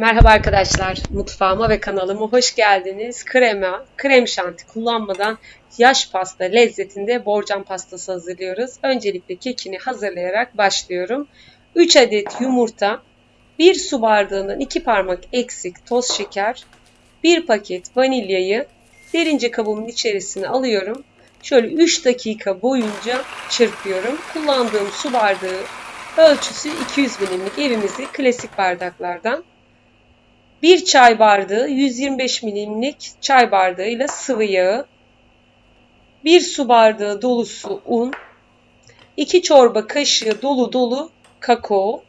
Merhaba arkadaşlar, mutfağıma ve kanalıma hoş geldiniz. Krema, krem şanti kullanmadan yaş pasta lezzetinde borcam pastası hazırlıyoruz. Öncelikle kekini hazırlayarak başlıyorum. 3 adet yumurta, 1 su bardağından 2 parmak eksik toz şeker, 1 paket vanilyayı derince kabımın içerisine alıyorum. Şöyle 3 dakika boyunca çırpıyorum. Kullandığım su bardağı ölçüsü 200 milimlik evimizde klasik bardaklardan. 1 çay bardağı 125 milimlik çay bardağıyla sıvı yağı, 1 su bardağı dolusu un, 2 çorba kaşığı dolu dolu kakao.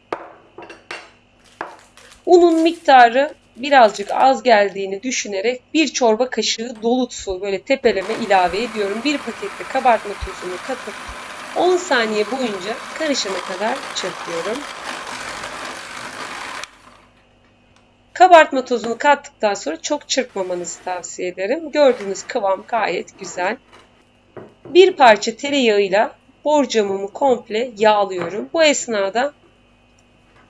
Unun miktarı birazcık az geldiğini düşünerek 1 çorba kaşığı dolusu böyle tepeleme ilave ediyorum. 1 pakette kabartma tozunu katıp 10 saniye boyunca karışana kadar çırpıyorum. Kabartma tozunu kattıktan sonra çok çırpmamanızı tavsiye ederim. Gördüğünüz kıvam gayet güzel. Bir parça tereyağıyla borcamımı komple yağlıyorum. Bu esnada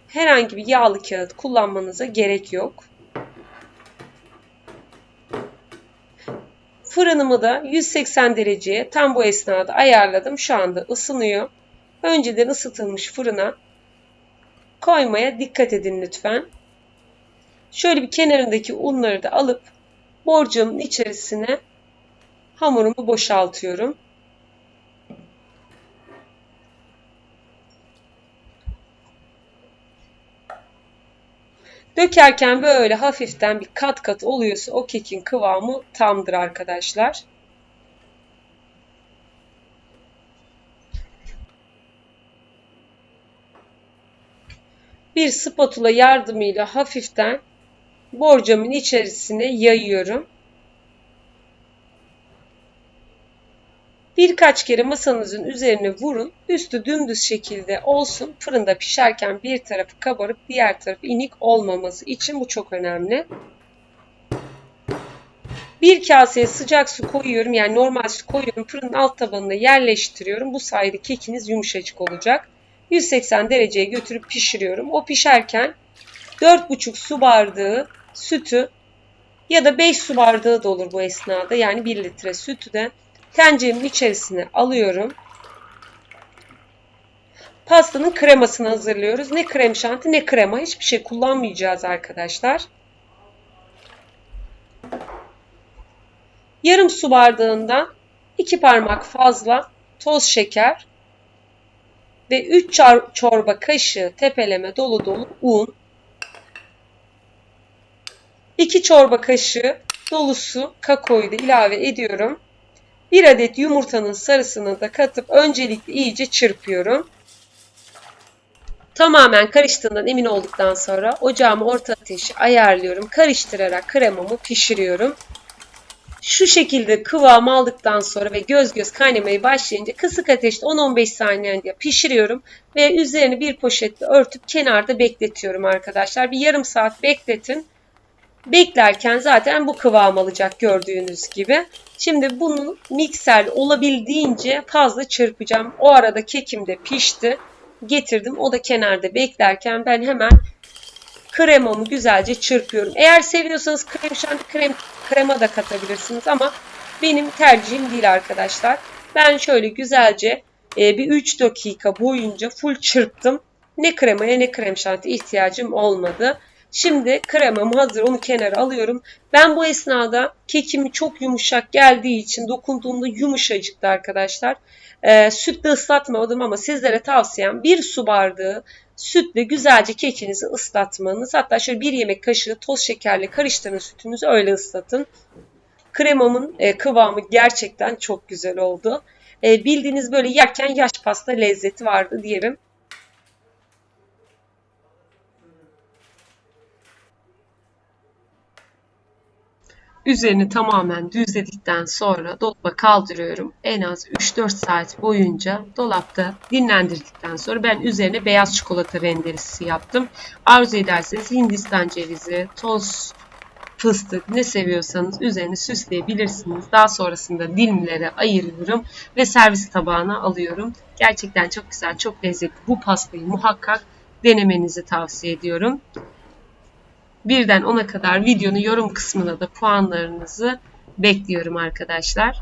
herhangi bir yağlı kağıt kullanmanıza gerek yok. Fırınımı da 180 dereceye tam bu esnada ayarladım. Şu anda ısınıyor. Önceden ısıtılmış fırına koymaya dikkat edin lütfen. Şöyle bir kenarındaki unları da alıp borcamın içerisine hamurumu boşaltıyorum. Dökerken böyle hafiften bir kat kat oluyorsa o kekin kıvamı tamdır arkadaşlar. Bir spatula yardımıyla hafiften borcamın içerisine yayıyorum. Birkaç kere masanızın üzerine vurun. Üstü dümdüz şekilde olsun. Fırında pişerken bir tarafı kabarıp diğer tarafı inik olmaması için bu çok önemli. Bir kaseye sıcak su koyuyorum. Yani normal su koyuyorum. Fırının alt tabanına yerleştiriyorum. Bu sayede kekiniz yumuşacık olacak. 180 dereceye götürüp pişiriyorum. O pişerken 4,5 su bardağı sütü ya da 5 su bardağı da olur bu esnada. Yani 1 litre sütü de tenceremin içerisine alıyorum. Pastanın kremasını hazırlıyoruz. Ne krem şanti ne krema. Hiçbir şey kullanmayacağız arkadaşlar. Yarım su bardağında 2 parmak fazla toz şeker ve 3 çorba kaşığı tepeleme dolu dolu un 2 çorba kaşığı dolusu kakaoyu da ilave ediyorum. 1 adet yumurtanın sarısını da katıp öncelikle iyice çırpıyorum. Tamamen karıştığından emin olduktan sonra ocağımı orta ateşi ayarlıyorum. Karıştırarak kremamı pişiriyorum. Şu şekilde kıvam aldıktan sonra ve göz göz kaynamaya başlayınca kısık ateşte 10-15 saniye pişiriyorum. Ve üzerini bir poşetle örtüp kenarda bekletiyorum arkadaşlar. Bir yarım saat bekletin. Beklerken zaten bu kıvam alacak gördüğünüz gibi. Şimdi bunu mikser olabildiğince fazla çırpacağım. O arada kekim de pişti. Getirdim. O da kenarda beklerken ben hemen kremamı güzelce çırpıyorum. Eğer seviyorsanız krem şanti krem, krema da katabilirsiniz ama benim tercihim değil arkadaşlar. Ben şöyle güzelce e, bir 3 dakika boyunca full çırptım. Ne kremaya ne krem şanti ihtiyacım olmadı. Şimdi kremam hazır onu kenara alıyorum. Ben bu esnada kekimi çok yumuşak geldiği için dokunduğumda yumuşacıktı arkadaşlar. Ee, sütle ıslatmadım ama sizlere tavsiyem bir su bardağı sütle güzelce kekinizi ıslatmanız. Hatta şöyle bir yemek kaşığı toz şekerle karıştırın sütünüzü öyle ıslatın. Kremamın e, kıvamı gerçekten çok güzel oldu. E, bildiğiniz böyle yerken yaş pasta lezzeti vardı diyelim. Üzerini tamamen düzledikten sonra dolaba kaldırıyorum. En az 3-4 saat boyunca dolapta dinlendirdikten sonra ben üzerine beyaz çikolata rendelisi yaptım. Arzu ederseniz Hindistan cevizi, toz fıstık ne seviyorsanız üzerine süsleyebilirsiniz. Daha sonrasında dilimlere ayırıyorum ve servis tabağına alıyorum. Gerçekten çok güzel, çok lezzetli. Bu pastayı muhakkak denemenizi tavsiye ediyorum. Birden 10'a kadar videonun yorum kısmına da puanlarınızı bekliyorum arkadaşlar.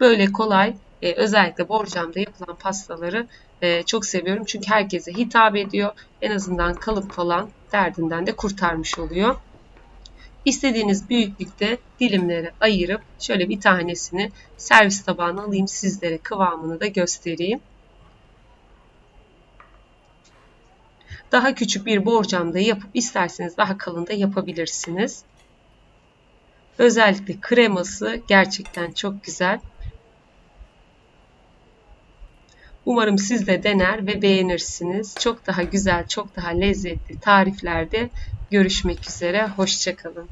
Böyle kolay e, özellikle borcamda yapılan pastaları e, çok seviyorum. Çünkü herkese hitap ediyor. En azından kalıp falan derdinden de kurtarmış oluyor. İstediğiniz büyüklükte dilimlere ayırıp şöyle bir tanesini servis tabağına alayım sizlere kıvamını da göstereyim. Daha küçük bir borcamda yapıp isterseniz daha kalın da yapabilirsiniz. Özellikle kreması gerçekten çok güzel. Umarım siz de dener ve beğenirsiniz. Çok daha güzel, çok daha lezzetli tariflerde görüşmek üzere. Hoşçakalın.